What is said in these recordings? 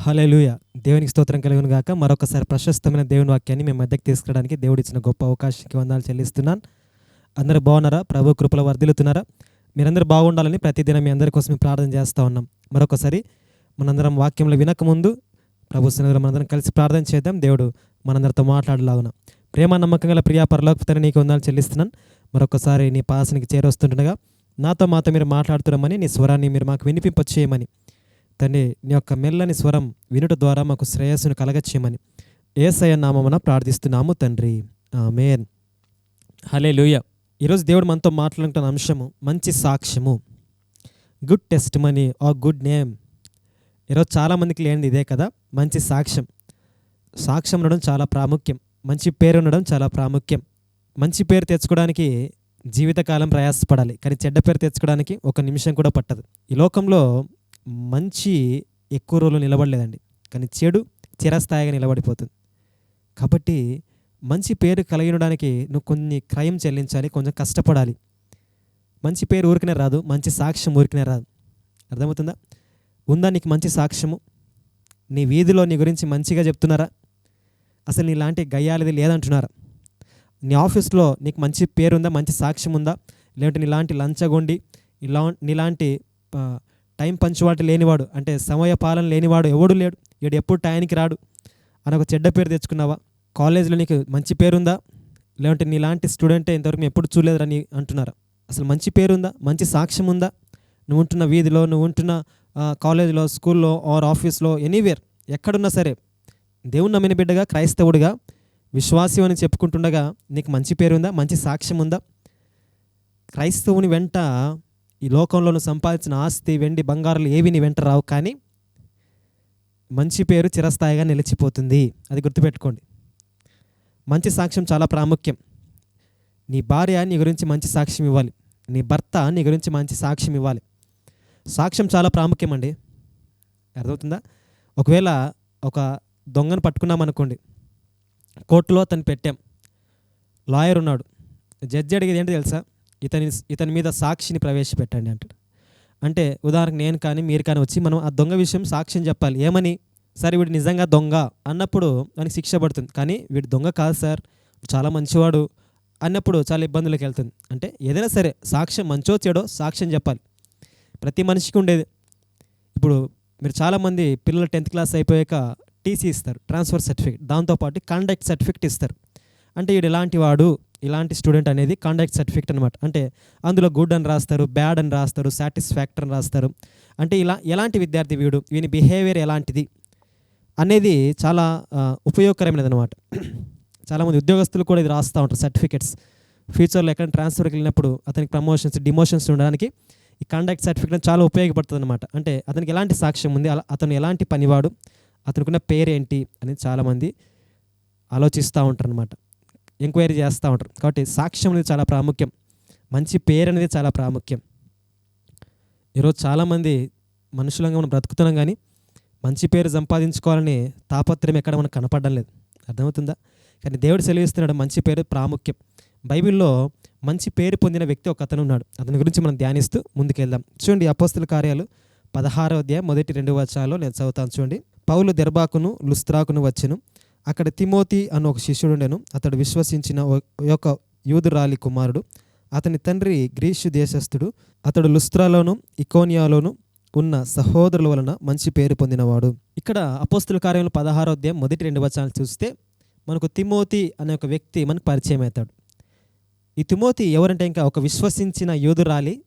హల్లెలూయ. దేవునికి స్తోత్రం కలుగును గాక. మరొకసారి ప్రశస్తమైన దేవుని వాక్యాన్ని మేము మధ్యకి తీసుకురావడానికి దేవుడు ఇచ్చిన గొప్ప అవకాశానికి వందాలు చెల్లిస్తున్నాను. అందరూ బాగున్నారా? ప్రభు కృపలో వర్ధిల్లుతున్నారా? మీరందరూ బాగుండాలని ప్రతిదినం మీ అందరి కోసం ప్రార్థన చేస్తూ ఉన్నాం. మరొకసారి మనందరం వాక్యంలో వినకముందు ప్రభు సన్నిధిలో మనందరం కలిసి ప్రార్థన చేద్దాం. దేవుడు మనందరితో మాట్లాడలాగున. ప్రేమ నమ్మకం గల ప్రియా పరలోకతని నీకు వందాలు చెల్లిస్తున్నాను. మరొకసారి నీ పాసనికి చేరొస్తుండగా నాతో మాతో మీరు మాట్లాడుతున్నామని నీ స్వరాన్ని మీరు మాకు వినిపింపచేయమని తండ్రి నీ యొక్క మెల్లని స్వరం వినుట ద్వారా మాకు శ్రేయస్సును కలగచ్చేయమని ఏసయ నామమున ప్రార్థిస్తున్నాము తండ్రి. మేన్ హలే లూయ ఈరోజు దేవుడు మనతో మాట్లాడుతున్న అంశము మంచి సాక్ష్యము. Good testimony a good name. ఈరోజు చాలామందికి లేనిది ఇదే కదా మంచి సాక్ష్యం. సాక్ష్యం ఉండడం చాలా ప్రాముఖ్యం. మంచి పేరు ఉండడం చాలా ప్రాముఖ్యం. మంచి పేరు తెచ్చుకోవడానికి జీవితకాలం ప్రయాసపడాలి. కానీ చెడ్డ పేరు తెచ్చుకోవడానికి ఒక నిమిషం కూడా పట్టదు. ఈ లోకంలో మంచి ఎక్కువ రోజులు నిలబడలేదండి. కానీ చెడు చిరస్థాయిగా నిలబడిపోతుంది. కాబట్టి మంచి పేరు కలిగినడానికి నువ్వు కొన్ని క్రయం చెల్లించాలి కొంచెం కష్టపడాలి. మంచి పేరు ఊరికనే రాదు మంచి సాక్ష్యం ఊరికనే రాదు. అర్థమవుతుందా? ఉందా నీకు మంచి సాక్ష్యము? నీ వీధిలో నీ గురించి మంచిగా చెప్తున్నారా? అసలు నీలాంటి గయ్యాలిది లేదంటున్నారా? నీ ఆఫీస్లో నీకు మంచి పేరు ఉందా మంచి సాక్ష్యం ఉందా లేదంటే నీలాంటి లంచగొండి ఇలా నీలాంటి టైం పంచువాటి లేనివాడు అంటే సమయ పాలన లేనివాడు ఎవడు లేడు. వీడు ఎప్పుడు టైంకి రాడు. అని ఒక చెడ్డ పేరు తెచ్చుకున్నావా? కాలేజీలో నీకు మంచి పేరుందా? లేదంటే నీలాంటి స్టూడెంటే ఇంతవరకు మేము ఎప్పుడు చూడలేదని అంటున్నారా? అసలు మంచి పేరుందా? మంచి సాక్ష్యం ఉందా? నువ్వు ఉంటున్న వీధిలో నువ్వు ఉంటున్న కాలేజీలో స్కూల్లో ఆర్ ఆఫీస్లో ఎనీవేర్ ఎక్కడున్నా సరే దేవుని నమ్మిన బిడ్డగా క్రైస్తవుడిగా విశ్వాసం అని చెప్పుకుంటుండగా నీకు మంచి పేరు ఉందా మంచి సాక్ష్యం ఉందా? క్రైస్తవుని వెంట ఈ లోకంలోనూ సంపాదించిన ఆస్తి వెండి బంగారాలు ఏవి నీ వెంట రావు కానీ మంచి పేరు చిరస్థాయిగా నిలిచిపోతుంది. అది గుర్తుపెట్టుకోండి. మంచి సాక్ష్యం చాలా ప్రాముఖ్యం. నీ భార్య నీ గురించి మంచి సాక్ష్యం ఇవ్వాలి. నీ భర్త నీ గురించి మంచి సాక్ష్యం ఇవ్వాలి. సాక్ష్యం చాలా ప్రాముఖ్యం అండి. అర్థమవుతుందా? ఒకవేళ ఒక దొంగను పట్టుకున్నాం అనుకోండి. కోర్టులో అతను పెట్టాం. లాయర్ ఉన్నాడు. జడ్జి అడిగేది ఏంటి తెలుసా? ఇతని ఇతని మీద సాక్షిని ప్రవేశపెట్టండి అంటాడు. అంటే ఉదాహరణకు నేను కానీ మీరు కానీ వచ్చి మనం ఆ దొంగ విషయం సాక్ష్యం చెప్పాలి. ఏమని? సరే వీడు నిజంగా దొంగ అన్నప్పుడు మనకి శిక్ష పడుతుంది. కానీ వీడు దొంగ కాదు సార్ చాలా మంచివాడు అన్నప్పుడు చాలా ఇబ్బందులకు వెళ్తుంది. అంటే ఏదైనా సరే సాక్ష్యం మంచో చెడో సాక్ష్యం చెప్పాలి. ప్రతి మనిషికి ఉండేది. ఇప్పుడు మీరు చాలామంది పిల్లలు టెన్త్ క్లాస్ అయిపోయాక టీసీ ఇస్తారు ట్రాన్స్ఫర్ సర్టిఫికేట్. దాంతోపాటు కాండక్ట్ సర్టిఫికేట్ ఇస్తారు. అంటే వీడు ఇలాంటి వాడు ఇలాంటి స్టూడెంట్ అనేది కాండక్ట్ సర్టిఫికేట్ అనమాట అంటే అందులో గుడ్ అని రాస్తారు బ్యాడ్ అని రాస్తారు సాటిస్ఫాక్టర్ అని రాస్తారు. అంటే ఇలా ఎలాంటి విద్యార్థి వీడు? వీని బిహేవియర్ ఎలాంటిది? అనేది చాలా ఉపయోగకరమైనది అనమాట చాలామంది ఉద్యోగస్తులు కూడా ఇది రాస్తూ ఉంటారు సర్టిఫికేట్స్. ఫ్యూచర్లో ఎక్కడ ట్రాన్స్ఫర్కి వెళ్ళినప్పుడు అతనికి ప్రమోషన్స్ డిమోషన్స్ ఉండడానికి ఈ కాండక్ట్ సర్టిఫికేట్ చాలా ఉపయోగపడుతుంది అనమాట అంటే అతనికి ఎలాంటి సాక్ష్యం ఉంది? అలా అతను ఎలాంటి పనివాడు? అతనుకున్న పేరేంటి? అనేది చాలామంది ఆలోచిస్తూ ఉంటారు అనమాట ఎంక్వైరీ చేస్తూ ఉంటారు. కాబట్టి సాక్ష్యం అనేది చాలా ప్రాముఖ్యం. మంచి పేరు అనేది చాలా ప్రాముఖ్యం. ఈరోజు చాలామంది మనుషులంగా మనం బ్రతుకుతున్నాం కానీ మంచి పేరు సంపాదించుకోవాలని తాపత్రయం ఎక్కడ మనకు కనపడడం లేదు. అర్థమవుతుందా? కానీ దేవుడు సెలవిస్తున్నాడు మంచి పేరు ప్రాముఖ్యం. బైబిల్లో మంచి పేరు పొందిన వ్యక్తి ఒక అతను ఉన్నాడు. అతని గురించి మనం ధ్యానిస్తూ ముందుకెళ్దాం. చూడండి అపోస్తుల కార్యాలు పదహారో అధ్యాయం మొదటి రెండు వచ్చాలో నేను చదువుతాను. చూడండి. పౌలు దెర్బాకును లుస్త్రాకును వచ్చెను. అక్కడ తిమోతి అన్న ఒక శిష్యుడు ఉండెను. అతడు విశ్వసించిన ఓ- యూదురాలి కుమారుడు. అతని తండ్రి గ్రీసు దేశస్థుడు. అతడు లుస్త్రాలోను ఇకోనియాలోను ఉన్న సహోదరుల వలన మంచి పేరు పొందినవాడు. ఇక్కడ అపోస్తుల కార్యంలో పదహారో అధ్యాయం మొదటి రెండు వచనాలు చూస్తే మనకు తిమోతి అనే ఒక వ్యక్తి మనకు పరిచయం అవుతాడు. ఈ తిమోతి ఎవరంటే ఇంకా ఒక విశ్వసించిన యోధురాలి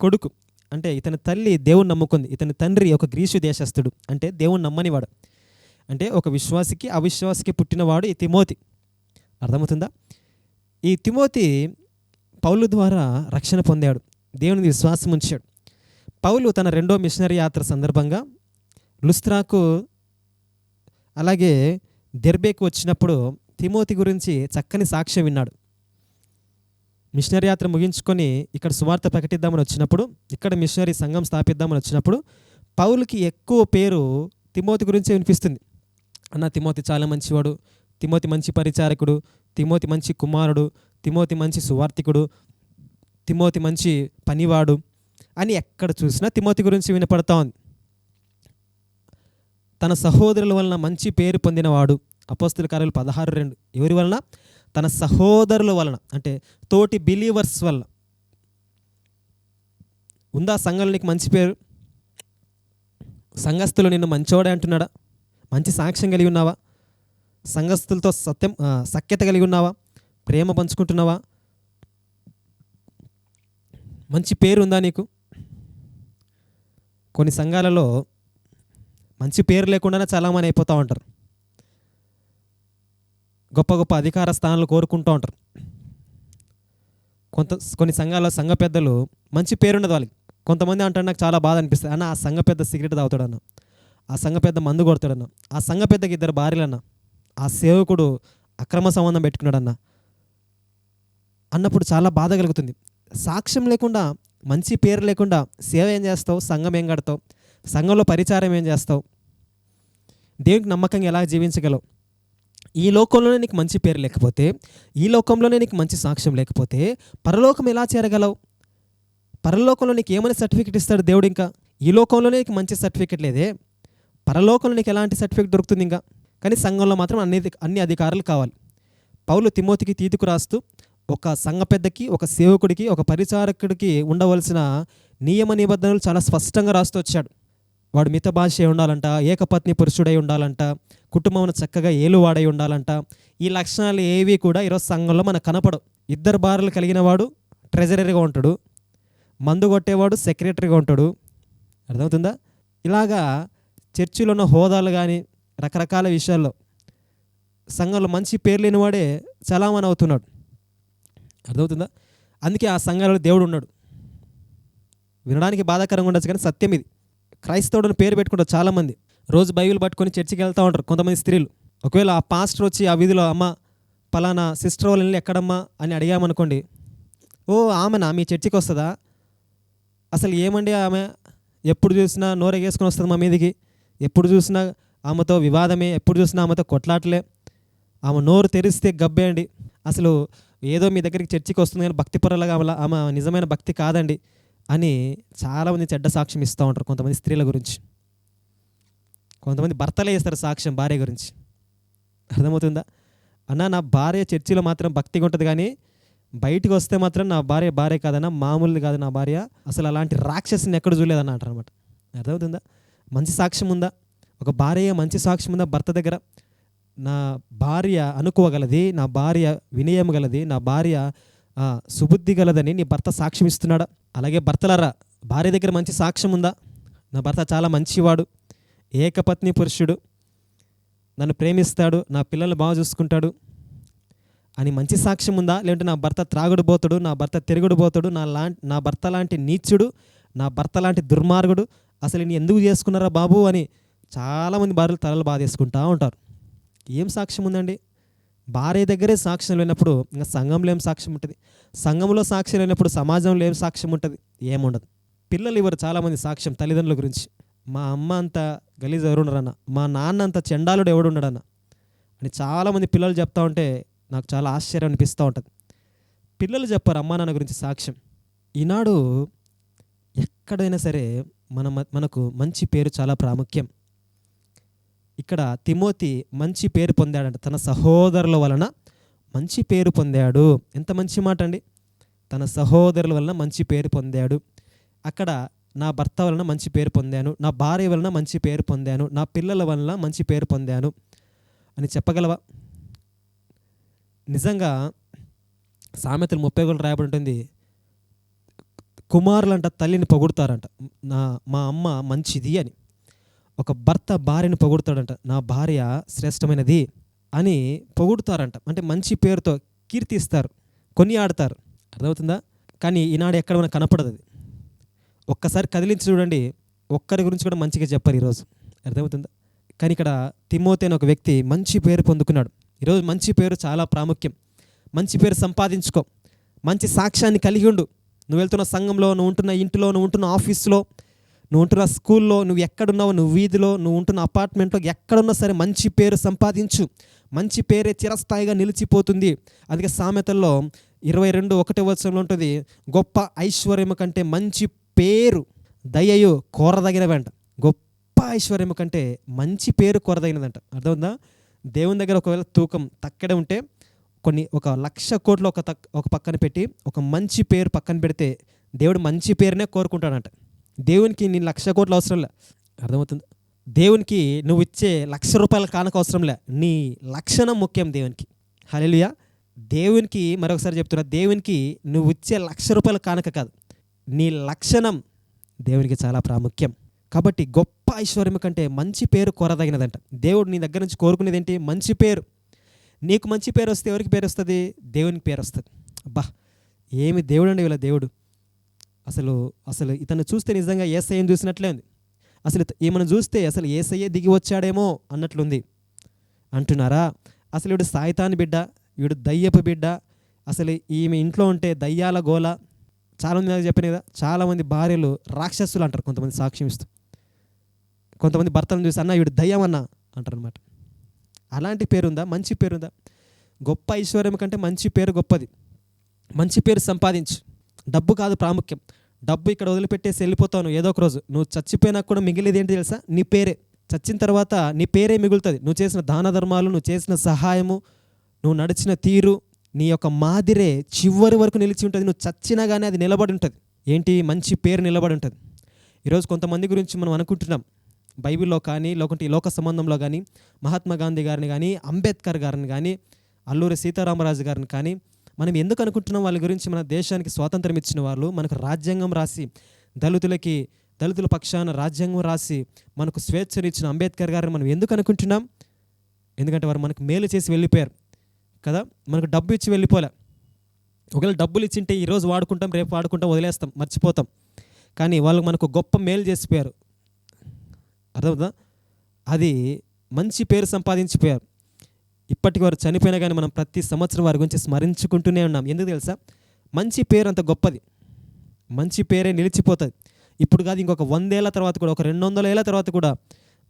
కొడుకు. అంటే ఇతని తల్లి దేవుని నమ్ముకుంది. ఇతని తండ్రి ఒక గ్రీసు దేశస్థుడు. అంటే దేవుని నమ్మనివాడు. అంటే ఒక విశ్వాసికి అవిశ్వాసికి పుట్టినవాడు ఈ తిమోతి. అర్థమవుతుందా? ఈ తిమోతి పౌలు ద్వారా రక్షణ పొందాడు. దేవుని విశ్వాసం ఉంచాడు. పౌలు తన రెండో మిషనరీ యాత్ర సందర్భంగా లుస్త్రాకు అలాగే దెర్బేకు వచ్చినప్పుడు తిమోతి గురించి చక్కని సాక్ష్యం విన్నాడు. మిషనరీ యాత్ర ముగించుకొని ఇక్కడ సువార్త ప్రకటిద్దామని వచ్చినప్పుడు ఇక్కడ మిషనరీ సంఘం స్థాపిద్దామని వచ్చినప్పుడు పౌలుకి ఎక్కువ పేరు తిమోతి గురించి వినిపిస్తుంది. అన్న తిమోతి చాలా మంచివాడు తిమోతి మంచి పరిచారకుడు తిమోతి మంచి కుమారుడు తిమోతి మంచి సువార్థికుడు తిమోతి మంచి పనివాడు అని ఎక్కడ చూసినా తిమోతి గురించి వినపడతా ఉంది. తన సహోదరుల వలన మంచి పేరు పొందినవాడు అపోస్తుల కార్యాలు పదహారు రెండు. ఎవరి వలన? తన సహోదరుల వలన అంటే తోటి బిలీవర్స్ వలన. ఉందా సంఘంలో నీకు మంచి పేరు? సంఘస్థులు నిన్ను మంచోడే అంటున్నాడా? మంచి సాక్ష్యం కలిగి ఉన్నావా? సంఘస్థులతో సత్యం సఖ్యత కలిగి ఉన్నావా? ప్రేమ పంచుకుంటున్నావా? మంచి పేరు ఉందా నీకు? కొన్ని సంఘాలలో మంచి పేరు లేకుండానే చాలామంది అయిపోతూ ఉంటారు. గొప్ప గొప్ప అధికార స్థానాలు కోరుకుంటూ ఉంటారు. కొంత కొన్ని సంఘాల్లో సంఘ పెద్దలు మంచి పేరుండదు వాళ్ళకి. కొంతమంది అంటారు నాకు చాలా బాధ అనిపిస్తుంది. అన్న ఆ సంఘ పెద్ద సిగరెట్ తాగుతాడు అన్న. ఆ సంఘ పెద్ద మందు కొడతాడన్న. ఆ సంఘ పెద్దకి ఇద్దరు భార్యలన్న. ఆ సేవకుడు అక్రమ సంబంధం పెట్టుకున్నాడన్న. అన్నప్పుడు చాలా బాధ కలుగుతుంది. సాక్ష్యం లేకుండా మంచి పేరు లేకుండా సేవ ఏం చేస్తావు? సంఘం ఏం కడతావు? సంఘంలో పరిచారం ఏం చేస్తావు? దేవునికి నమ్మకంగా ఎలా జీవించగలవు? ఈ లోకంలోనే నీకు మంచి పేరు లేకపోతే ఈ లోకంలోనే నీకు మంచి సాక్ష్యం లేకపోతే పరలోకం ఎలా చేరగలవు? పరలోకంలో నీకు ఏమైనా సర్టిఫికెట్ ఇస్తాడు దేవుడు ఇంకా? ఈ లోకంలోనే నీకు మంచి సర్టిఫికెట్ లేదే? పరలోకంలో నీకు ఎలాంటి సర్టిఫికేట్ దొరుకుతుంది ఇంకా? కానీ సంఘంలో మాత్రం అన్ని అన్ని అధికారులు కావాలి. పౌలు తిమోతికి తీతుకు రాస్తూ ఒక సంఘ పెద్దకి ఒక సేవకుడికి ఒక పరిచారకుడికి ఉండవలసిన నియమ నిబంధనలు చాలా స్పష్టంగా రాస్తూ వచ్చాడు. వాడు మిత భాష ఉండాలంట ఏకపత్ని పురుషుడై ఉండాలంట కుటుంబం చక్కగా ఏలువాడై ఉండాలంట. ఈ లక్షణాలు ఏవి కూడా ఈరోజు సంఘంలో మనకు కనపడవు. ఇద్దరు భార్యలు కలిగిన వాడు ట్రెజరీగా ఉంటాడు. మందు కొట్టేవాడు సెక్రటరీగా ఉంటాడు. అర్థమవుతుందా? ఇలాగా చర్చిలో ఉన్న హోదాలు కానీ రకరకాల విషయాల్లో సంఘంలో మంచి పేరు లేనివాడే చలామణి అవుతున్నాడు. అర్థమవుతుందా? అందుకే ఆ సంఘాలలో దేవుడు ఉన్నాడు. వినడానికి బాధాకరంగా ఉండొచ్చు కానీ సత్యం ఇది. క్రైస్తవుడిని పేరు పెట్టుకుంటారు చాలామంది. రోజు బైబిల్ పట్టుకొని చర్చికి వెళ్తూ ఉంటారు కొంతమంది స్త్రీలు. ఒకవేళ ఆ పాస్టర్ వచ్చి ఆ వీధిలో అమ్మ పలానా సిస్టర్ వాళ్ళని ఎక్కడమ్మా? అని అడిగామనుకోండి ఓ ఆమెనా? మీ చర్చికి వస్తుందా? అసలు ఏమండి ఆమె? ఎప్పుడు చూసినా నోరెగేసుకొని వస్తుంది మా మీదికి. ఎప్పుడు చూసినా ఆమెతో వివాదమే ఎప్పుడు చూసినా ఆమెతో కొట్లాటలే. ఆమె నోరు తెరిస్తే గబ్బేయండి అసలు ఏదో మీ దగ్గరికి చర్చికి వస్తుంది కానీ భక్తి పరులాగా ఆమె ఆమె నిజమైన భక్తి కాదండి అని చాలామంది చెడ్డ సాక్ష్యం ఇస్తూ ఉంటారు కొంతమంది స్త్రీల గురించి. కొంతమంది భర్తలే ఇస్తారు సాక్ష్యం భార్య గురించి. అర్థమవుతుందా? అన్న నా భార్య చర్చిలో మాత్రం భక్తిగా ఉంటుంది కానీ బయటికి వస్తే మాత్రం నా భార్య భార్య కాదన్న మామూలు కాదు నా భార్య. అసలు అలాంటి రాక్షసిని ఎక్కడ చూడలేదన్న అంటారు అనమాట అర్థమవుతుందా? మంచి సాక్ష్యం ఉందా? ఒక భార్య మంచి సాక్ష్యం ఉందా భర్త దగ్గర? నా భార్య అనుకోగలది నా భార్య వినయం గలది నా భార్య సుబుద్ధి గలదని నీ భర్త సాక్ష్యం ఇస్తున్నాడా అలాగే భర్తలరా భార్య దగ్గర మంచి సాక్ష్యం ఉందా? నా భర్త చాలా మంచివాడు ఏకపత్ని పురుషుడు నన్ను ప్రేమిస్తాడు నా పిల్లల్ని బాగా చూసుకుంటాడు అని మంచి సాక్ష్యం ఉందా? లేదంటే నా భర్త త్రాగుడు పోతాడు నా భర్త తిరుగుడు పోతాడు నా లాంటి నా భర్త లాంటి నీచుడు నా భర్త లాంటి దుర్మార్గుడు అసలు నీ ఎందుకు చేసుకున్నారా బాబు అని చాలామంది భార్యలు తలలు బాధేసుకుంటూ ఉంటారు. ఏం సాక్ష్యం ఉందండి? భార్య దగ్గరే సాక్ష్యం లేనప్పుడు ఇంకా సంఘంలో ఏం సాక్ష్యం ఉంటుంది? సంఘంలో సాక్ష్యం లేనప్పుడు సమాజంలో ఏం సాక్ష్యం ఉంటుంది? ఏముండదు పిల్లలు ఇవ్వరు చాలామంది సాక్ష్యం తల్లిదండ్రుల గురించి. మా అమ్మ అంత గలీజ్ ఎవరు మా నాన్న అంత చెండాలుడు ఎవడు అని చాలామంది పిల్లలు చెప్తా ఉంటే నాకు చాలా ఆశ్చర్యం అనిపిస్తూ ఉంటుంది. పిల్లలు చెప్పారు అమ్మా నాన్న గురించి సాక్ష్యం. ఈనాడు ఎక్కడైనా సరే మన మనకు మంచి పేరు చాలా ప్రాముఖ్యం. ఇక్కడ తిమోతి మంచి పేరు పొందాడంట. తన సహోదరుల వలన మంచి పేరు పొందాడు. ఎంత మంచి మాట అండి? తన సహోదరుల వలన మంచి పేరు పొందాడు. అక్కడ నా భర్త వలన మంచి పేరు పొందాను. నా భార్య వలన మంచి పేరు పొందాను. నా పిల్లల వలన మంచి పేరు పొందాను. అని చెప్పగలవా? నిజంగా సామెతలు ముప్పై కూడా రాయబడి ఉంటుంది. కుమారులంట తల్లిని పొగుడతారంట. నా మా అమ్మ మంచిది అని. ఒక భర్త భార్యను పొగుడుతాడంట నా భార్య శ్రేష్టమైనది అని పొగుడతారంట. అంటే మంచి పేరుతో కీర్తిస్తారు కొని ఆడతారు అర్థమవుతుందా? కానీ ఈనాడు ఎక్కడ మనకు కనపడదు అది. ఒక్కసారి కదిలించి చూడండి ఒక్కరి గురించి కూడా మంచిగా చెప్పారు ఈరోజు. అర్థమవుతుందా? కానీ ఇక్కడ తిమోతి అనే ఒక వ్యక్తి మంచి పేరు పొందుకున్నాడు. ఈరోజు మంచి పేరు చాలా ప్రాముఖ్యం. మంచి పేరు సంపాదించుకో. మంచి సాక్ష్యాన్ని కలిగి ఉండు. నువ్వు వెళ్తున్న సంఘంలో నువ్వు ఉంటున్న ఇంటిలో నువ్వు ఉంటున్న ఆఫీస్లో నువ్వు ఉంటున్న స్కూల్లో నువ్వు ఎక్కడున్నావు నువ్వు వీధిలో నువ్వు ఉంటున్న అపార్ట్మెంట్లో ఎక్కడున్నా సరే మంచి పేరు సంపాదించు. మంచి పేరే చిరస్థాయిగా నిలిచిపోతుంది. అందుకే సామెతల్లో ఇరవై రెండు ఒకటి వచనంలో ఉంటుంది గొప్ప ఐశ్వర్యము కంటే మంచి పేరు దయయు కోరదగినవంట గొప్ప ఐశ్వర్యం కంటే మంచి పేరు కొరదైనదంట అర్థమైందా దేవుని దగ్గర ఒకవేళ తూకం తక్కడే ఉంటే కొన్ని ఒక లక్ష కోట్లు ఒక తక్ ఒక పక్కన పెట్టి ఒక మంచి పేరు పక్కన పెడితే దేవుడు మంచి పేరునే కోరుకుంటాడంట. దేవునికి నీ లక్ష కోట్లు అవసరం లే. అర్థమవుతుంది? దేవునికి నువ్వు ఇచ్చే లక్ష రూపాయల కానక అవసరం లే. నీ లక్షణం ముఖ్యం దేవునికి. హల్లెలూయా. దేవునికి మరొకసారి చెప్తున్నా దేవునికి నువ్వు ఇచ్చే లక్ష రూపాయల కానక కాదు. నీ లక్షణం దేవునికి చాలా ప్రాముఖ్యం. కాబట్టి గొప్ప ఐశ్వర్యం కంటే మంచి పేరు కొరదగినదంట. దేవుడు నీ దగ్గర నుంచి కోరుకునేది ఏంటి మంచి పేరు. నీకు మంచి పేరు వస్తే ఎవరికి పేరు వస్తుంది? దేవునికి పేరు వస్తుంది. అబ్బా ఏమి దేవుడు అండి వీళ్ళ దేవుడు. అసలు అసలు ఇతను చూస్తే నిజంగా ఏసఐని చూసినట్లే ఉంది. అసలు ఈమెను చూస్తే అసలు ఏసయ్యే దిగి వచ్చాడేమో అన్నట్లుంది. అంటున్నారా? అసలు వీడు సాయితాని బిడ్డ వీడు దయ్యపు బిడ్డ అసలు ఈమె ఇంట్లో ఉంటే దయ్యాల గోల. చాలామంది నాకు చెప్పిన కదా చాలామంది భార్యలు రాక్షసులు అంటారు కొంతమంది సాక్ష్యం ఇస్తూ. కొంతమంది భర్తలను చూసి అన్న వీడు దయ్యం అన్న అంటారు అనమాట అలాంటి పేరుందా? మంచి పేరుందా? గొప్ప ఐశ్వర్యం కంటే మంచి పేరు గొప్పది. మంచి పేరు సంపాదించు. డబ్బు కాదు ప్రాముఖ్యం. డబ్బు ఇక్కడ వదిలిపెట్టేసి వెళ్ళిపోతావు ఏదో ఒక రోజు. నువ్వు చచ్చిపోయినా కూడా మిగిలేది ఏంటి తెలుసా? నీ పేరే. చచ్చిన తర్వాత నీ పేరే మిగులుతుంది. నువ్వు చేసిన దాన ధర్మాలు నువ్వు చేసిన సహాయము నువ్వు నడిచిన తీరు నీ యొక్క మాదిరే చివరి వరకు నిలిచి ఉంటుంది. నువ్వు చచ్చినా కానీ అది నిలబడి ఉంటుంది. ఏంటి? మంచి పేరు నిలబడి ఉంటుంది. ఈరోజు కొంతమంది గురించి మనం అనుకుంటున్నాం. బైబిల్లో కానీ లేకుంటే ఈ లోక సంబంధంలో కానీ మహాత్మా గాంధీ గారిని కానీ అంబేద్కర్ గారిని కానీ అల్లూరి సీతారామరాజు గారిని కానీ మనం ఎందుకు అనుకుంటున్నాం వాళ్ళ గురించి మన దేశానికి స్వాతంత్రం ఇచ్చిన వాళ్ళు మనకు రాజ్యాంగం రాసి దళితులకి దళితుల పక్షాన రాజ్యాంగం రాసి మనకు స్వేచ్ఛను ఇచ్చిన అంబేద్కర్ గారిని మనం ఎందుకు అనుకుంటున్నాం? ఎందుకంటే వారు మనకు మేలు చేసి వెళ్ళిపోయారు. కదా? మనకు డబ్బు ఇచ్చి వెళ్ళిపోలే. ఒకవేళ డబ్బులు ఇచ్చింటే ఈరోజు వాడుకుంటాం రేపు వాడుకుంటాం వదిలేస్తాం మర్చిపోతాం. కానీ వాళ్ళు మనకు గొప్ప మేలు చేసిపోయారు. అర్థమవుతుందా? అది మంచి పేరు సంపాదించిపోయారు. ఇప్పటికి వారు చనిపోయినా కానీ మనం ప్రతి సంవత్సరం వారి గురించి స్మరించుకుంటూనే ఉన్నాం. ఎందుకు తెలుసా? మంచి పేరు అంత గొప్పది. మంచి పేరే నిలిచిపోతుంది. ఇప్పుడు కాదు ఇంకొక వందేళ్ళ తర్వాత కూడా ఒక రెండు వందల ఏళ్ళ తర్వాత కూడా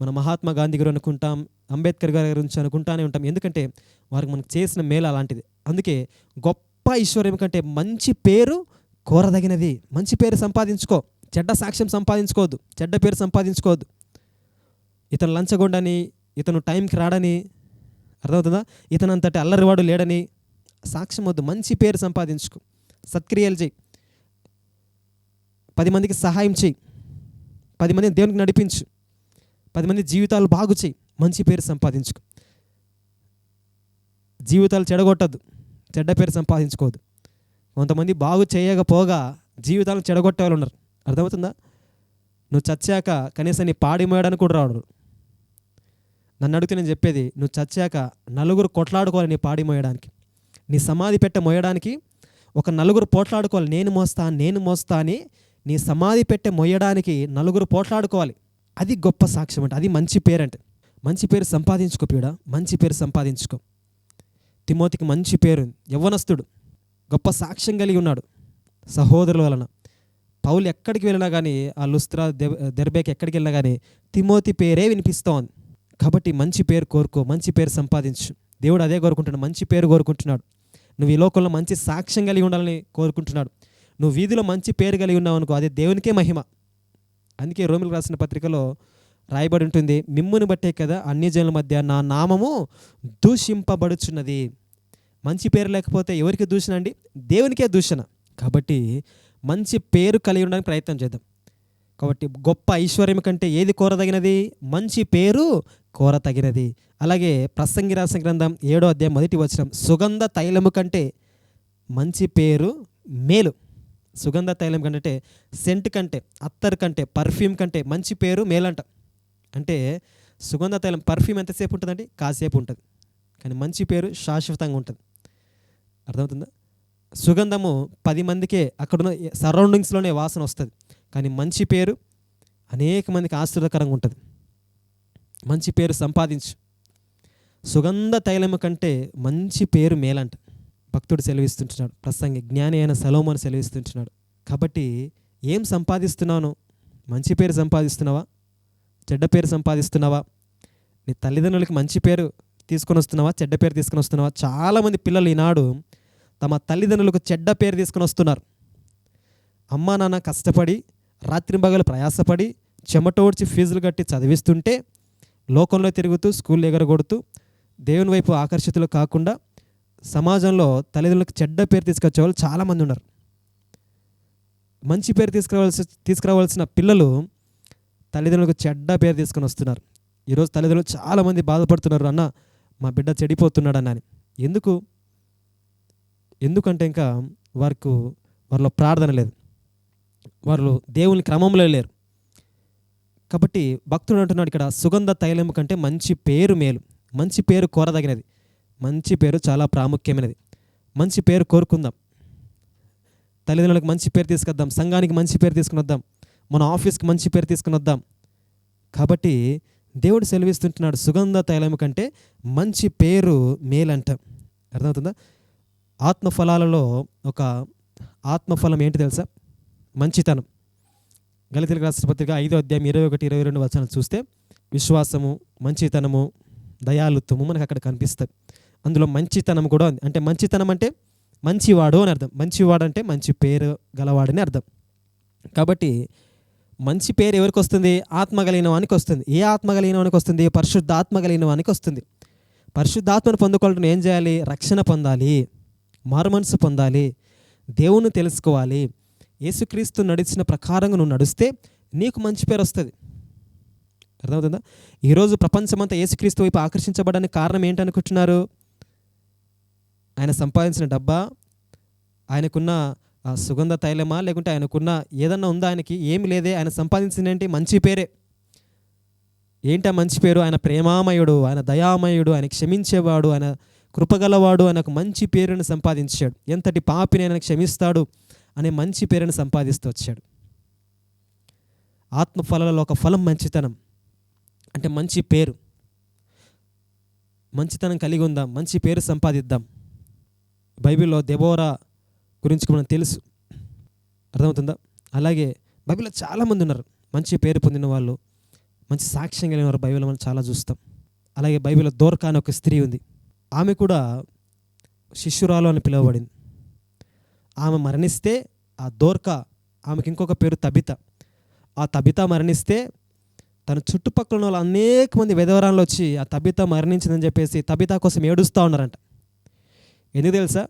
మన మహాత్మా గాంధీ గారు అనుకుంటాం అంబేద్కర్ గారి గురించి అనుకుంటానే ఉంటాం. ఎందుకంటే వారికి మనకు చేసిన మేలు అలాంటిది. అందుకే గొప్ప ఈశ్వర్యం కంటే మంచి పేరు కోరదగినది. మంచి పేరు సంపాదించుకో. చెడ్డ సాక్ష్యం సంపాదించుకోవద్దు. చెడ్డ పేరు సంపాదించుకోవద్దు. ఇతను లంచగొండని ఇతను టైంకి రాడని అర్థమవుతుందా? ఇతను అంతటి అల్లరివాడు లేడని సాక్ష్యం వద్దు మంచి పేరు సంపాదించుకో. సత్క్రియలు చేయి పది మందికి సహాయం చేయి పది మందిని దేవునికి నడిపించు. పది మంది జీవితాలు బాగు చేయి మంచి పేరు సంపాదించుకో. జీవితాలు చెడగొట్టద్దు. చెడ్డ పేరు సంపాదించుకోవద్దు. కొంతమంది బాగు చేయకపోగా జీవితాలను చెడగొట్టే వాళ్ళు ఉన్నారు అర్థమవుతుందా? నువ్వు చచ్చాక కనీసం నీ పాడి మోయడానికి కూడా రాడు నన్ను అడిగితే నేను చెప్పేది నువ్వు చచ్చాక నలుగురు కొట్లాడుకోవాలి నీ పాడి మోయడానికి. నీ సమాధి పెట్టె మోయడానికి ఒక నలుగురు పోట్లాడుకోవాలి నేను మోస్తా నేను మోస్తా అని నీ సమాధి పెట్టె మొయ్యడానికి నలుగురు పోట్లాడుకోవాలి. అది గొప్ప సాక్ష్యం అంటే అది మంచి పేరు మంచి పేరు సంపాదించుకో పీడ మంచి పేరు సంపాదించుకో. తిమోతికి మంచి పేరు యవ్వనస్తుడు గొప్ప సాక్ష్యం కలిగి ఉన్నాడు సహోదరుల వలన. పౌలు ఎక్కడికి వెళ్ళినా కానీ ఆ లుస్త్రా దెబ్ దెర్బేకి ఎక్కడికి వెళ్ళినా కానీ తిమోతి పేరే వినిపిస్తోంది. కాబట్టి మంచి పేరు కోరుకో మంచి పేరు సంపాదించు. దేవుడు అదే కోరుకుంటున్నాడు మంచి పేరు కోరుకుంటున్నాడు. నువ్వు ఈ లోకంలో మంచి సాక్ష్యం కలిగి ఉండాలని కోరుకుంటున్నాడు. నువ్వు వీధిలో మంచి పేరు కలిగి ఉన్నావు అనుకో అది దేవునికే మహిమ. అందుకే రోమిలు రాసిన పత్రికలో రాయబడి ఉంటుంది మిమ్ముని బట్టే కదా అన్ని జనుల మధ్య నా నామము దూషింపబడుచున్నది. మంచి పేరు లేకపోతే ఎవరికి దూషణ అండి? దేవునికే దూషణ. కాబట్టి మంచి పేరు కలిగి ఉండడానికి ప్రయత్నం చేద్దాం. కాబట్టి గొప్ప ఐశ్వర్యం కంటే ఏది కోరదగినది? మంచి పేరు కోరతగినది అలాగే ప్రసంగి రాసిన గ్రంథం ఏడో అధ్యాయం మొదటి వచనం సుగంధ తైలము కంటే మంచి పేరు మేలు. సుగంధ తైలం కంటే సెంట్ కంటే అత్తర్ కంటే పర్ఫ్యూమ్ కంటే మంచి పేరు మేలంట. అంటే సుగంధ తైలం పర్ఫ్యూమ్ ఎంతసేపు ఉంటుందండి? కాసేపు ఉంటుంది. కానీ మంచి పేరు శాశ్వతంగా ఉంటుంది. అర్థమవుతుందా? సుగంధము పది మందికే అక్కడున్న సరౌండింగ్స్లోనే వాసన వస్తుంది. కానీ మంచి పేరు అనేక మందికి ఆశ్చర్యకరంగా ఉంటుంది. మంచి పేరు సంపాదించు. సుగంధ తైలము కంటే మంచి పేరు మేలంట. భక్తుడు సెలవిస్తుంటున్నాడు. ప్రసంగి జ్ఞాని అయిన సెలవుమని సెలవిస్తుంటున్నాడు. కాబట్టి ఏం సంపాదిస్తున్నాను? మంచి పేరు సంపాదిస్తున్నావా? చెడ్డ పేరు సంపాదిస్తున్నావా? నీ తల్లిదండ్రులకి మంచి పేరు తీసుకొని వస్తున్నావా చెడ్డ పేరు తీసుకొని వస్తున్నావా చాలామంది పిల్లలు ఈనాడు తమ తల్లిదండ్రులకు చెడ్డ పేరు తీసుకొని వస్తున్నారు అమ్మా నాన్న కష్టపడి రాత్రింబగలు ప్రయాసపడి చెమటోడ్చి ఫీజులు కట్టి చదివిస్తుంటే లోకంలో తిరుగుతూ స్కూల్ ఎగరగొడుతూ దేవుని వైపు ఆకర్షితులు కాకుండా సమాజంలో తల్లిదండ్రులకు చెడ్డ పేరు తీసుకొచ్చే వాళ్ళు చాలామంది ఉన్నారు. మంచి పేరు తీసుకురావాల్సి తీసుకురావాల్సిన పిల్లలు తల్లిదండ్రులకు చెడ్డ పేరు తీసుకొని వస్తున్నారు. ఈరోజు తల్లిదండ్రులు చాలామంది బాధపడుతున్నారు అన్న మా బిడ్డ చెడిపోతున్నాడు అన్న అని ఎందుకు? ఎందుకంటే ఇంకా వారికి వారిలో ప్రార్థన లేదు. వాళ్ళు దేవుని క్రమంలో లేరు. కాబట్టి భక్తుడు అంటున్నాడు ఇక్కడ సుగంధ తైలము కంటే మంచి పేరు మేలు. మంచి పేరు కోరదగినది. మంచి పేరు చాలా ప్రాముఖ్యమైనది. మంచి పేరు కోరుకుందాం. తల్లిదండ్రులకు మంచి పేరు తీసుకొద్దాం. సంఘానికి మంచి పేరు తీసుకుని వద్దాం మన ఆఫీస్కి మంచి పేరు తీసుకుని వద్దాం కాబట్టి దేవుడు సెలవిస్తుంటున్నాడు సుగంధ తైలము కంటే మంచి పేరు మేలంట. అర్థమవుతుందా? ఆత్మఫలాలలో ఒక ఆత్మఫలం ఏంటి తెలుసా? మంచితనం. గలితులకు రాసిన పత్రిక ఐదో అధ్యాయం ఇరవై ఒకటి ఇరవై రెండు వచనాలు చూస్తే విశ్వాసము మంచితనము దయాలుత్వము మనకు అక్కడ కనిపిస్తుంది అందులో మంచితనం కూడా ఉంది. అంటే మంచితనం అంటే మంచివాడు అని అర్థం. మంచివాడు అంటే మంచి పేరు గలవాడని అర్థం. కాబట్టి మంచి పేరు ఎవరికి వస్తుంది? ఆత్మ కలిగిన వానికి వస్తుంది. ఏ ఆత్మ కలిగిన వానికి వస్తుంది? పరిశుద్ధాత్మ కలిగిన వానికి వస్తుంది. పరిశుద్ధాత్మను పొందుకోవాలంటే ఏం చేయాలి? రక్షణ పొందాలి. మారుమనసు పొందాలి. దేవుణ్ణి తెలుసుకోవాలి. యేసుక్రీస్తు నడిచిన ప్రకారంగా నువ్వు నడిస్తే నీకు మంచి పేరు వస్తుంది. అర్థమవుతుందా? ఈరోజు ప్రపంచమంతా యేసుక్రీస్తు వైపు ఆకర్షించబడడానికి కారణం ఏంటనుకుంటున్నారు ఆయన సంపాదించిన డబ్బా ఆయనకున్న ఆ సుగంధ తైలమా లేకుంటే ఆయనకున్న ఏదన్నా ఉందా ఆయనకి? ఏమి లేదే. ఆయన సంపాదించిందేంటి మంచి పేరే. ఏంటా మంచి పేరు? ఆయన ప్రేమామయుడు ఆయన దయామయుడు ఆయన క్షమించేవాడు ఆయన కృపగలవాడు ఆయనకు మంచి పేరును సంపాదించాడు. ఎంతటి పాపిని ఆయన క్షమిస్తాడు? అనే మంచి పేరుని సంపాదిస్తూ వచ్చాడు. ఆత్మఫలలో ఒక ఫలం మంచితనం అంటే మంచి పేరు. మంచితనం కలిగి ఉందాం మంచి పేరు సంపాదిద్దాం. బైబిల్లో దెబోరా గురించి మనం తెలుసు. అర్థమవుతుందా? అలాగే బైబిల్లో చాలామంది ఉన్నారు. మంచి పేరు పొందిన వాళ్ళు మంచి సాక్ష్యం కలిగిన వారు బైబిల్లో మనం చాలా చూస్తాం. అలాగే బైబిల్లో దోర్కా అని ఒక స్త్రీ ఉంది. ఆమె కూడా శిష్యురాలు అని పిలువబడింది. ఆమె మరణిస్తే ఆ దోర్కా ఆమెకి ఇంకొక పేరు తబిత. ఆ తబిత మరణిస్తే తన చుట్టుపక్కల ఉన్న వాళ్ళు అనేక మంది విధవరాలు వచ్చి ఆ తబిత మరణించిందని చెప్పేసి తబిత కోసం ఏడుస్తూ ఉన్నారంట. ఎందుకు తెలుసా?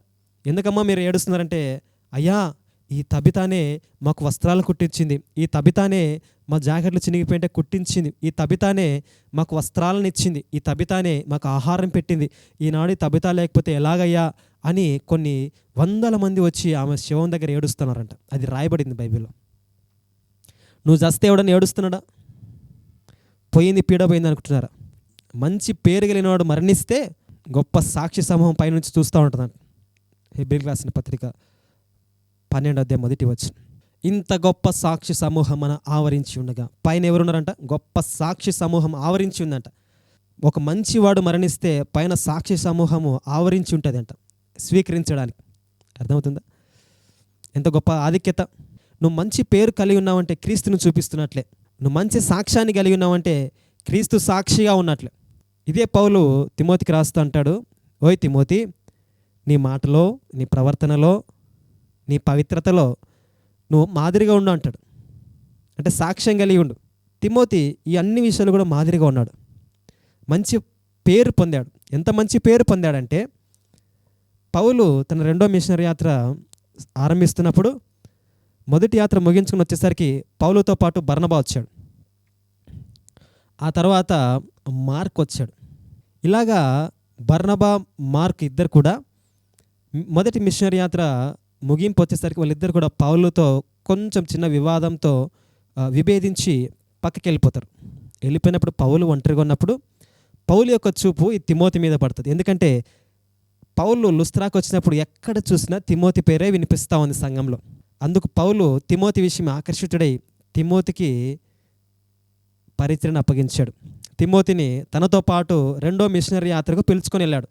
ఎందుకమ్మా మీరు ఏడుస్తున్నారంటే అయ్యా ఈ తబితానే మాకు వస్త్రాలు కుట్టించింది. ఈ తబితానే మా జాకెట్లు చినిగిపోయింటే కుట్టించింది. ఈ తబితానే మాకు వస్త్రాలను ఇచ్చింది. ఈ తబితానే మాకు ఆహారం పెట్టింది. ఈనాడు ఈ తబితా లేకపోతే ఎలాగయ్యా? అని కొన్ని వందల మంది వచ్చి ఆమె శివం దగ్గర ఏడుస్తున్నారంట. అది రాయబడింది బైబిల్లో. నువ్వు చస్తే ఎవడని ఏడుస్తున్నాడా? పోయింది పీడ పోయింది అనుకుంటున్నారా? మంచి పేరు కలిగినవాడు మరణిస్తే గొప్ప సాక్షి సమూహం పైనుంచి చూస్తూ ఉంటుందంట. హెబ్రిల్ రాసిన పత్రిక పన్నెండు అధ్యాయం మొదటి వచ్చి ఇంత గొప్ప సాక్షి సమూహం మన ఆవరించి ఉండగా. పైన ఎవరున్నారంట? గొప్ప సాక్షి సమూహం ఆవరించి ఉందంట. ఒక మంచివాడు మరణిస్తే పైన సాక్షి సమూహము ఆవరించి ఉంటుందంట. స్వీకరించడానికి. అర్థమవుతుందా? ఎంత గొప్ప ఆధిక్యత. నువ్వు మంచి పేరు కలిగి ఉన్నావంటే క్రీస్తును చూపిస్తున్నట్లే. నువ్వు మంచి సాక్ష్యాన్ని కలిగి ఉన్నావంటే క్రీస్తు సాక్షిగా ఉన్నట్లే. ఇదే పౌలు తిమోతికి రాస్తూ అంటాడు ఓయ్ తిమోతి నీ మాటలో నీ ప్రవర్తనలో నీ పవిత్రతలో నువ్వు మాదిరిగా ఉండు అంటాడు. అంటే సాక్ష్యం కలిగి ఉండు. తిమోతి ఈ అన్ని విషయాలు కూడా మాదిరిగా ఉన్నాడు. మంచి పేరు పొందాడు. ఎంత మంచి పేరు పొందాడంటే పౌలు తన రెండో మిషనరీ యాత్ర ఆరంభిస్తున్నప్పుడు మొదటి యాత్ర ముగించుకుని వచ్చేసరికి పౌలుతో పాటు బర్ణబా వచ్చాడు. ఆ తర్వాత మార్క్ వచ్చాడు. ఇలాగా బర్నబా మార్క్ ఇద్దరు కూడా మొదటి మిషనరీ యాత్ర ముగింపు వచ్చేసరికి వాళ్ళిద్దరు కూడా పౌలుతో కొంచెం చిన్న వివాదంతో విభేదించి పక్కకి వెళ్ళిపోతారు వెళ్ళిపోయినప్పుడు పౌలు ఒంటరిగా ఉన్నప్పుడు పౌలు యొక్క చూపు ఈ తిమోతి మీద పడుతుంది. ఎందుకంటే పౌలు లుస్త్రాకు వచ్చినప్పుడు ఎక్కడ చూసినా తిమోతి పేరే వినిపిస్తూ ఉంది సంఘంలో. అందుకు పౌలు తిమోతి విషయం ఆకర్షితుడై తిమోతికి పరిచయను అప్పగించాడు. తిమోతిని తనతో పాటు రెండో మిషనరీ యాత్రకు పిలుచుకొని వెళ్ళాడు.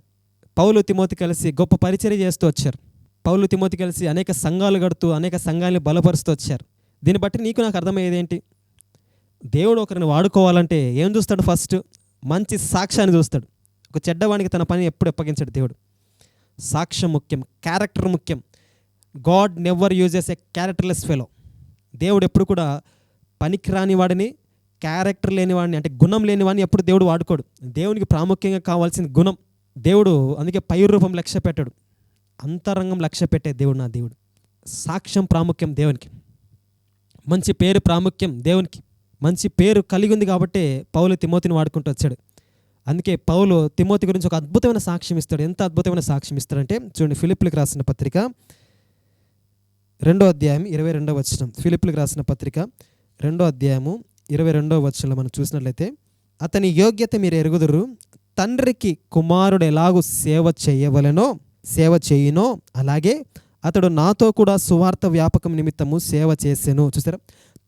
పౌలు తిమోతి కలిసి గొప్ప పరిచర్య చేస్తూ వచ్చారు. పౌలు తిమోతి కలిసి అనేక సంఘాలు కడుతూ అనేక సంఘాలను బలపరుస్తూ వచ్చారు. దీన్ని బట్టి నీకు నాకు అర్థమయ్యేది ఏంటి దేవుడు ఒకరిని వాడుకోవాలంటే ఏం చూస్తాడు ఫస్ట్? మంచి సాక్ష్యాన్ని చూస్తాడు. ఒక చెడ్డవానికి తన పని ఎప్పుడు అప్పగించాడు దేవుడు. సాక్ష్యం ముఖ్యం క్యారెక్టర్ ముఖ్యం. గాడ్ నెవర్ యూజెస్ చేసే క్యారెక్టర్లెస్ ఫెలో దేవుడు ఎప్పుడు కూడా పనికిరాని వాడిని క్యారెక్టర్ లేనివాడిని అంటే గుణం లేనివాడిని ఎప్పుడు దేవుడు వాడుకోడు. దేవునికి ప్రాముఖ్యంగా కావాల్సిన గుణం. దేవుడు అందుకే పై రూపం లక్ష్య పెట్టాడు. అంతరంగం లక్ష్య పెట్టే దేవుడు నా దేవుడు. సాక్ష్యం ప్రాముఖ్యం దేవునికి. మంచి పేరు ప్రాముఖ్యం దేవునికి. మంచి పేరు కలిగి ఉంది కాబట్టే పౌలు తిమోతిని వాడుకుంటూ వచ్చాడు. అందుకే పౌలు తిమోతి గురించి ఒక అద్భుతమైన సాక్ష్యం ఇస్తాడు. ఎంత అద్భుతమైన సాక్ష్యం ఇస్తాడంటే చూడండి ఫిలిప్లకు రాసిన పత్రిక రెండో అధ్యాయం ఇరవై రెండో వచనం. ఫిలిప్లకు రాసిన పత్రిక రెండో అధ్యాయము ఇరవై రెండో వచనంలో మనం చూసినట్లయితే అతని యోగ్యత మీరు ఎరుగుదురు. తండ్రికి కుమారుడు ఎలాగూ సేవ చేయవలెనో సేవ చేయునో అలాగే అతడు నాతో కూడా సువార్త వ్యాపకం నిమిత్తము సేవ చేసెను. చూసారా?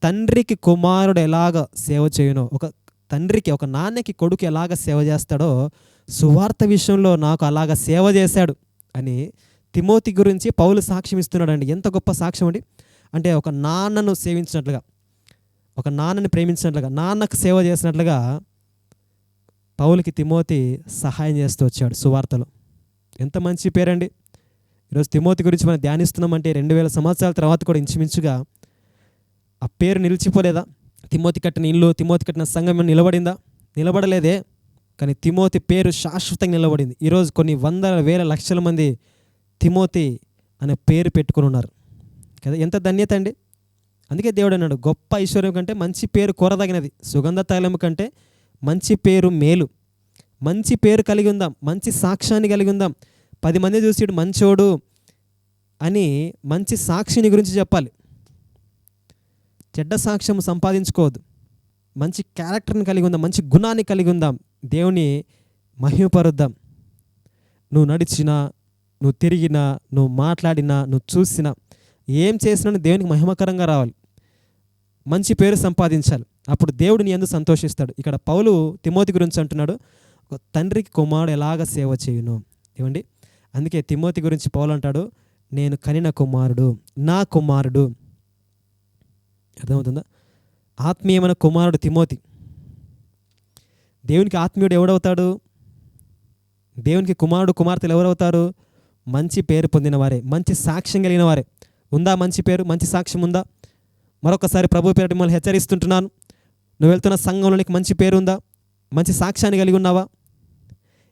తండ్రికి కుమారుడు ఎలాగ సేవ చేయునో. ఒక తండ్రికి ఒక నాన్నకి కొడుకు ఎలాగ సేవ చేస్తాడో సువార్త విషయంలో నాకు అలాగ సేవ చేశాడు అని తిమోతి గురించి పౌలు సాక్ష్యం ఇస్తున్నాడండి. ఎంత గొప్ప సాక్ష్యం అండి. అంటే ఒక నాన్నను సేవించినట్లుగా ఒక నాన్నని ప్రేమించినట్లుగా నాన్నకు సేవ చేసినట్లుగా పౌలకి తిమోతి సహాయం చేస్తూ వచ్చాడు సువార్తలో. ఎంత మంచి పేరండి. ఈరోజు తిమోతి గురించి మనం ధ్యానిస్తున్నామంటే రెండు వేల సంవత్సరాల తర్వాత కూడా ఇంచుమించుగా ఆ పేరు నిలిచిపోలేదా? తిమోతి కట్టిన ఇల్లు తిమోతి కట్టిన సంఘం ఏమైనా నిలబడిందా? నిలబడలేదే కానీ తిమోతి పేరు శాశ్వతంగా నిలబడింది. ఈరోజు కొన్ని వందల వేల లక్షల మంది తిమోతి అనే పేరు పెట్టుకుని ఉన్నారు. కదా ఎంత ధన్యత అండి. అందుకే దేవుడు అన్నాడు గొప్ప ఐశ్వర్యం కంటే మంచి పేరు కోరదగినది. సుగంధ తైలం కంటే మంచి పేరు మేలు. మంచి పేరు కలిగి ఉందాం. మంచి సాక్ష్యాన్ని కలిగి ఉందాం. పది మంది చూసి మంచోడు అని మంచి సాక్షిని గురించి చెప్పాలి. చెడ్డ సాక్ష్యం సంపాదించుకోవద్దు. మంచి క్యారెక్టర్ని కలిగి ఉందాం మంచి గుణాన్ని కలిగి ఉందాం. దేవుని మహిమపరుద్దాం. నువ్వు నడిచినా నువ్వు తిరిగినా నువ్వు మాట్లాడినా నువ్వు చూసినా ఏం చేసినా దేవునికి మహిమకరంగా రావాలి. మంచి పేరు సంపాదించాలి. అప్పుడు దేవుడిని ఎందుకు సంతోషిస్తాడు. ఇక్కడ పౌలు తిమోతి గురించి అంటున్నాడు. ఒక తండ్రికి కుమారుడు ఎలాగ సేవ చేయును? ఏమండి? అందుకే తిమోతి గురించి పౌలు అంటాడు నేను కనిన కుమారుడు నా కుమారుడు అర్థమవుతుందా? ఆత్మీయమైన కుమారుడు తిమోతి. దేవునికి ఆత్మీయుడు ఎవడవుతాడు? దేవునికి కుమారుడు కుమార్తెలు ఎవరవుతారు? మంచి పేరు పొందిన వారే మంచి సాక్ష్యం కలిగిన వారే ఉందా మంచి పేరు? మంచి సాక్ష్యం ఉందా? మరొకసారి ప్రభు పేరు మిమ్మల్ని హెచ్చరిస్తుంటున్నాను. నువ్వు వెళ్తున్న సంఘంలో నీకు మంచి పేరు ఉందా? మంచి సాక్ష్యాన్ని కలిగి ఉన్నావా?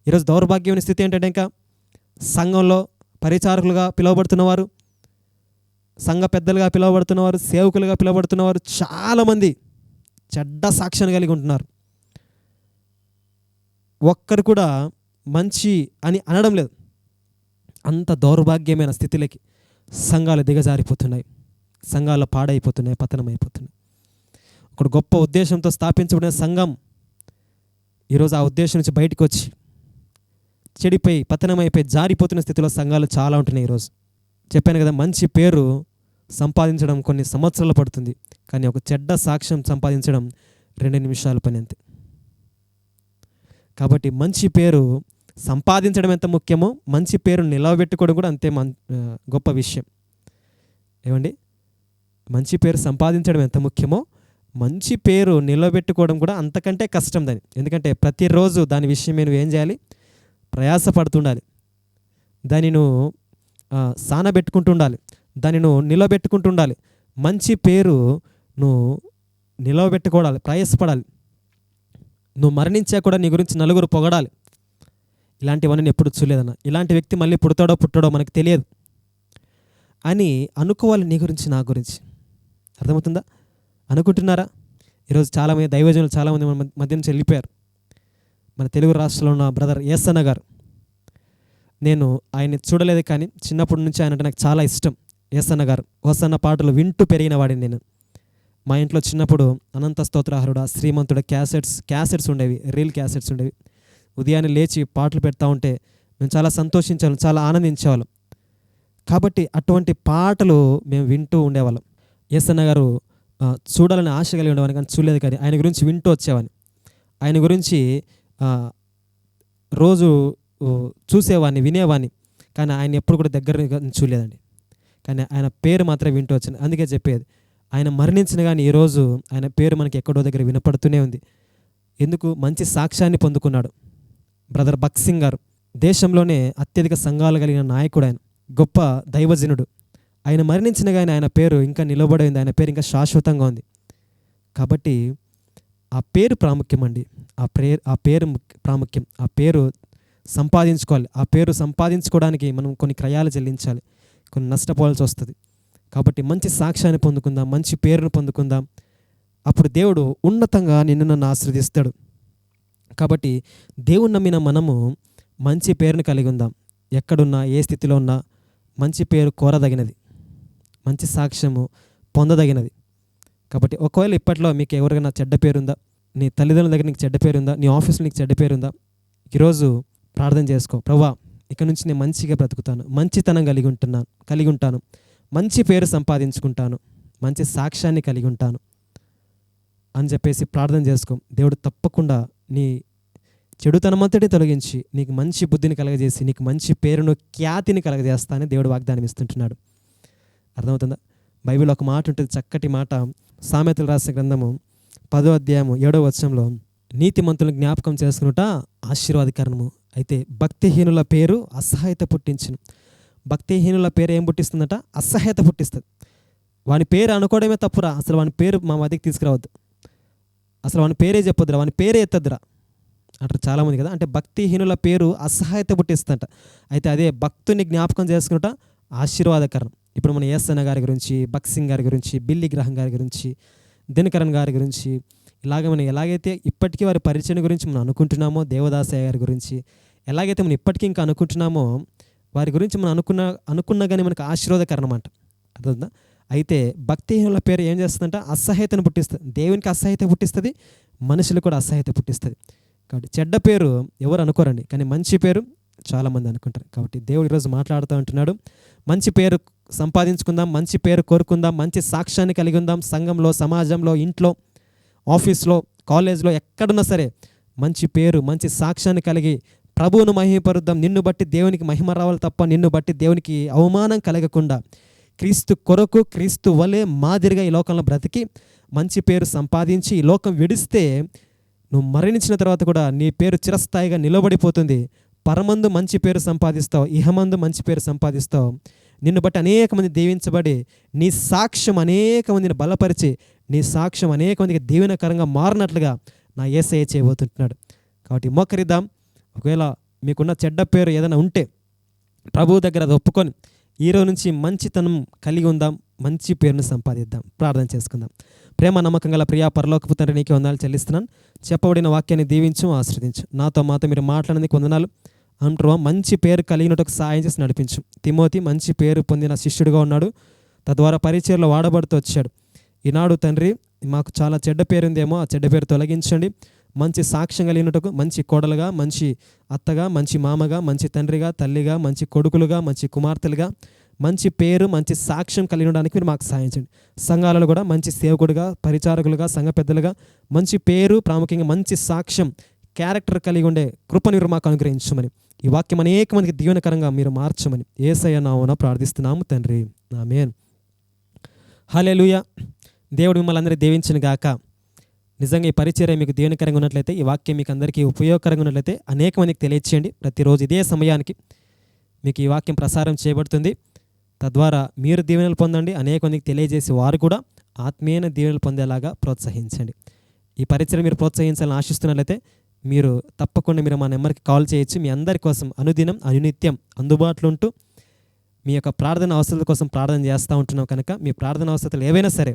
ఈరోజు దౌర్భాగ్యమైన స్థితి ఏంటంటే ఇంకా సంఘంలో పరిచారకులుగా పిలువబడుతున్నవారు సంఘ పెద్దలుగా పిలువబడుతున్నవారు సేవకులుగా పిలువబడుతున్నవారు చాలామంది చెడ్డ సాక్ష్యాన్ని కలిగి ఉంటున్నారు. ఒక్కరు కూడా మంచి అని అనడం లేదు. అంత దౌర్భాగ్యమైన స్థితిలోకి సంఘాలు దిగజారిపోతున్నాయి. సంఘాలు పాడైపోతున్నాయి పతనం అయిపోతున్నాయి ఒక గొప్ప ఉద్దేశంతో స్థాపించబడిన సంఘం ఈరోజు ఆ ఉద్దేశం నుంచి బయటకు వచ్చి చెడిపోయి పతనమైపోయి జారిపోతున్న స్థితిలో సంఘాలు చాలా ఉంటున్నాయి ఈరోజు. చెప్పాను కదా మంచి పేరు సంపాదించడం కొన్ని సంవత్సరాలు పడుతుంది కానీ ఒక చెడ్డ సాక్ష్యం సంపాదించడం రెండు నిమిషాల పని అంతే. కాబట్టి మంచి పేరు సంపాదించడం ఎంత ముఖ్యమో మంచి పేరు నిలవబెట్టుకోవడం కూడా అంతే మన్ గొప్ప విషయం. ఏమండి? మంచి పేరు సంపాదించడం ఎంత ముఖ్యమో మంచి పేరు నిలబెట్టుకోవడం కూడా అంతకంటే కష్టం దాని. ఎందుకంటే ప్రతిరోజు దాని విషయం నువ్వు ఏం చేయాలి? ప్రయాసపడుతుండాలి దాన్ని నువ్వు ఆ, సానబెట్టుకుంటూ ఉండాలి. దాన్ని నువ్వు నిలబెట్టుకుంటూ ఉండాలి మంచి పేరు నువ్వు నిలవబెట్టుకోవాలి ప్రయాసపడాలి. నువ్వు మరణించా కూడా నీ గురించి నలుగురు పొగడాలి. ఇలాంటివన్నీ నేను ఎప్పుడు చూడలేదన్న. ఇలాంటి వ్యక్తి మళ్ళీ పుడతాడో పుట్టాడో మనకు తెలియదు. అని అనుకోవాలి నీ గురించి నా గురించి. అర్థమవుతుందా? అనుకుంటున్నారా? ఈరోజు చాలామంది దైవజనులు చాలామంది మన మధ్య- నుంచి వెళ్ళిపోయారు. మన తెలుగు రాష్ట్రంలో ఉన్న బ్రదర్ ఏసన్న గారు. నేను ఆయన్ని చూడలేదు కానీ చిన్నప్పటి నుంచి ఆయన అంటే నాకు చాలా ఇష్టం. ఏసన్న గారు ఓసన్న పాటలు వింటూ పెరిగిన వాడిని నేను. మా ఇంట్లో చిన్నప్పుడు అనంత స్తోత్రహారుడ శ్రీమంతుడ క్యాసెట్స్ క్యాసెట్స్ ఉండేవి రీల్ క్యాసెట్స్ ఉండేవి. ఉదయాన్నే లేచి పాటలు పెడతా ఉంటే మేము చాలా సంతోషించేవాళ్ళం చాలా ఆనందించేవాళ్ళం. కాబట్టి అటువంటి పాటలు మేము వింటూ ఉండేవాళ్ళం. ఎస్ఎన్న గారు చూడాలని ఆశ కలిగి ఉండేవాడిని కానీ చూడలేదు కానీ ఆయన గురించి వింటూ వచ్చేవాడిని. ఆయన గురించి రోజు చూసేవాడిని వినేవాడిని. కానీ ఆయన ఎప్పుడు కూడా దగ్గర చూడలేదండి. కానీ ఆయన పేరు మాత్రం వింటూ వచ్చింది అందుకే చెప్పేది. ఆయన మరణించిన కానీ ఈరోజు ఆయన పేరు మనకి ఎక్కడో దగ్గర వినపడుతూనే ఉంది. ఎందుకు? మంచి సాక్ష్యాన్ని పొందుకున్నాడు. బ్రదర్ బక్సింగ్ గారు. దేశంలోనే అత్యధిక సంఘాలు కలిగిన నాయకుడు ఆయన. గొప్ప దైవజనుడు. ఆయన మరణించిన కానీ ఆయన పేరు ఇంకా నిలబడింది ఆయన పేరు ఇంకా శాశ్వతంగా ఉంది. కాబట్టి ఆ పేరు ప్రాముఖ్యం అండి. ఆ పేరు ఆ పేరు ముఖ్య- ప్రాముఖ్యం. ఆ పేరు సంపాదించుకోవాలి. ఆ పేరు సంపాదించుకోవడానికి మనం కొన్ని క్రయాలు చెల్లించాలి. కొన్ని నష్టపోవాల్సి వస్తుంది. కాబట్టి మంచి సాక్ష్యాన్ని పొందుకుందాం మంచి పేరును పొందుకుందాం. అప్పుడు దేవుడు ఉన్నతంగా నిన్ను నన్ను ఆశ్రదిస్తాడు కాబట్టి దేవుని నమ్మిన మనము మంచి పేరును కలిగి ఉందాం. ఎక్కడున్నా ఏ స్థితిలో ఉన్నా మంచి పేరు కోరదగినది. మంచి సాక్ష్యము పొందదగినది. కాబట్టి ఒకవేళ ఇప్పట్లో మీకు ఎవరికైనా చెడ్డ పేరుందా? నీ తల్లిదండ్రుల దగ్గర నీకు చెడ్డ పేరుందా? నీ ఆఫీస్లో నీకు చెడ్డ పేరుందా? ఈరోజు ప్రార్థన చేసుకో. ప్రభా ఇక్కడ నుంచి నేను మంచిగా బ్రతుకుతాను. మంచితనం కలిగి ఉంటున్నాను కలిగి ఉంటాను. మంచి పేరు సంపాదించుకుంటాను. మంచి సాక్ష్యాన్ని కలిగి ఉంటాను అని చెప్పేసి ప్రార్థన చేసుకో. దేవుడు తప్పకుండా నీ చెడుతనమంతటి తొలగించి నీకు మంచి బుద్ధిని కలగజేసి నీకు మంచి పేరును ఖ్యాతిని కలగజేస్తా అని దేవుడు వాగ్దానం ఇస్తుంటున్నాడు. అర్థమవుతుందా? బైబిల్ ఒక మాట ఉంటుంది చక్కటి మాట. సామెతలు రాసిన గ్రంథము పదో అధ్యాయము ఏడో వచనంలో నీతిమంతులను జ్ఞాపకం చేసుకునుట ఆశీర్వాదకరణము అయితే భక్తిహీనుల పేరు అసహాయత పుట్టించును. భక్తిహీనుల పేరు ఏం పుట్టిస్తుందట? అసహాయత పుట్టిస్తుంది. వాని పేరు అనుకోవడమే తప్పురా. అసలు వాని పేరు మా మధ్యకి తీసుకురావద్దు. అసలు వాని పేరే చెప్పొద్దురా. వాని పేరే ఎత్తద్దురా. అంటారు చాలామంది కదా. అంటే భక్తిహీనుల పేరు అసహాయత పుట్టిస్తుందట. అయితే అదే భక్తుని జ్ఞాపకం చేసుకున్నట ఆశీర్వాదకరం. ఇప్పుడు మన ఎస్ఎన్ గారి గురించి భక్సింగ్ గారి గురించి బిల్లి గ్రహం గారి గురించి దినకరణ్ గారి గురించి ఇలాగ మనం ఎలాగైతే ఇప్పటికీ వారి పరిచయం గురించి మనం అనుకుంటున్నామో దేవదాసయ్య గారి గురించి ఎలాగైతే మనం ఇప్పటికీ ఇంకా అనుకుంటున్నామో వారి గురించి మనం అనుకున్న అనుకున్నా కానీ మనకు ఆశీర్వాదకరం అన్నమాట అర్థమవుతుందా అయితే భక్తిహీనుల పేరు ఏం చేస్తుందంట? అసహ్యతను పుట్టిస్తుంది. దేవునికి అసహ్యత పుట్టిస్తుంది మనుషులు కూడా అసహ్యత పుట్టిస్తుంది. కాబట్టి చెడ్డ పేరు ఎవరు అనుకోరండి. కానీ మంచి పేరు చాలామంది అనుకుంటారు. కాబట్టి దేవుడు ఈరోజు మాట్లాడుతూ ఉంటున్నాడు. మంచి పేరు సంపాదించుకుందాం మంచి పేరు కోరుకుందాం మంచి సాక్ష్యాన్ని కలిగి ఉందాం. సంఘంలో సమాజంలో ఇంట్లో ఆఫీస్లో కాలేజ్లో ఎక్కడున్నా సరే మంచి పేరు మంచి సాక్ష్యాన్ని కలిగి ప్రభువును మహిమపరుద్దాం. నిన్ను బట్టి దేవునికి మహిమ రావాలి తప్ప నిన్ను బట్టి దేవునికి అవమానం కలగకుండా క్రీస్తు కొరకు క్రీస్తు వలె మాదిరిగా ఈ లోకంలో బ్రతికి మంచి పేరు సంపాదించి ఈ లోకం విడిస్తే నువ్వు మరణించిన తర్వాత కూడా నీ పేరు చిరస్థాయిగా నిలబడిపోతుంది. పరమందు మంచి పేరు సంపాదిస్తావు ఇహమందు మంచి పేరు సంపాదిస్తావు. నిన్ను బట్టి అనేక మంది దీవించబడి నీ సాక్ష్యం అనేక మందిని బలపరిచి నీ సాక్ష్యం అనేక మందికి దీవెనకరంగా మారినట్లుగా నా ఏసఐ చేయబోతుంటున్నాడు. కాబట్టి మోకరిద్దాం. ఒకవేళ మీకున్న చెడ్డ పేరు ఏదైనా ఉంటే ప్రభువు దగ్గర అది ఒప్పుకొని ఈరోజు నుంచి మంచితనం కలిగి ఉందాం మంచి పేరును సంపాదిద్దాం. ప్రార్థన చేసుకుందాం. ప్రేమ నమ్మకం గల ప్రియా పరలోకపు తండ్రి నీకు వందనాలు చెల్లిస్తున్నాను. చెప్పబడిన వాక్యాన్ని దీవించు ఆశ్రదించు. నాతో మాతో మీరు మాట్లాడినందుకు వందనాలు. అంటారు మంచి పేరు కలిగినట్టుకు సాయం చేసి నడిపించు. తిమోతి మంచి పేరు పొందిన శిష్యుడిగా ఉన్నాడు. తద్వారా పరిచయలో వాడబడుతూ వచ్చాడు. ఈనాడు తండ్రి మాకు చాలా చెడ్డ పేరుందేమో ఆ చెడ్డ పేరు తొలగించండి. మంచి సాక్ష్యం కలిగినట్టుకు మంచి కోడలుగా మంచి అత్తగా మంచి మామగా మంచి తండ్రిగా తల్లిగా మంచి కొడుకులుగా మంచి కుమార్తెలుగా మంచి పేరు మంచి సాక్ష్యం కలిగి ఉండడానికి మీరు మాకు సాయించండి సంఘాలలో కూడా మంచి సేవకుడుగా పరిచారకులుగా సంఘ పెద్దలుగా మంచి పేరు ప్రాముఖ్యంగా మంచి సాక్ష్యం క్యారెక్టర్ కలిగి ఉండే కృపను మీరు మాకు అనుగ్రహించమని ఈ వాక్యం అనేక మందికి దీవెనకరంగా మీరు మార్చమని ఏసయ్య నావున ప్రార్థిస్తున్నాము తండ్రి. ఆమేన్. లూయా దేవుడు మిమ్మల్ని అందరూ దీవించిన గాక. నిజంగా ఈ పరిచర్య మీకు దీవెనకరంగా ఉన్నట్లయితే ఈ వాక్యం మీకు అందరికీ ఉపయోగకరంగా ఉన్నట్లయితే అనేక మందికి తెలియచేయండి. ప్రతిరోజు ఇదే సమయానికి మీకు ఈ వాక్యం ప్రసారం చేయబడుతుంది. తద్వారా మీరు దీవెనలు పొందండి. అనేక మందికి తెలియజేసి వారు కూడా ఆత్మీయన దీవెనలు పొందేలాగా ప్రోత్సహించండి. ఈ పరిచయం మీరు ప్రోత్సహించాలని ఆశిస్తున్నట్లయితే మీరు తప్పకుండా మీరు మా నెంబర్కి కాల్ చేయొచ్చు. మీ అందరి కోసం అనుదినం అనునిత్యం అందుబాటులో ఉంటూ మీ యొక్క ప్రార్థన అవసరాల కోసం ప్రార్థన చేస్తూ ఉంటున్నాం కనుక మీ ప్రార్థన అవసరాలు ఏవైనా సరే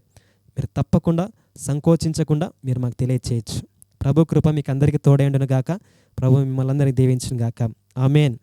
మీరు తప్పకుండా సంకోచించకుండా మీరు మాకు తెలియచేయచ్చు. ప్రభు కృప మీకు అందరికీ తోడేండును గాక ప్రభు మిమ్మల్ని అందరికీ దీవించును గాక ఆమెన్.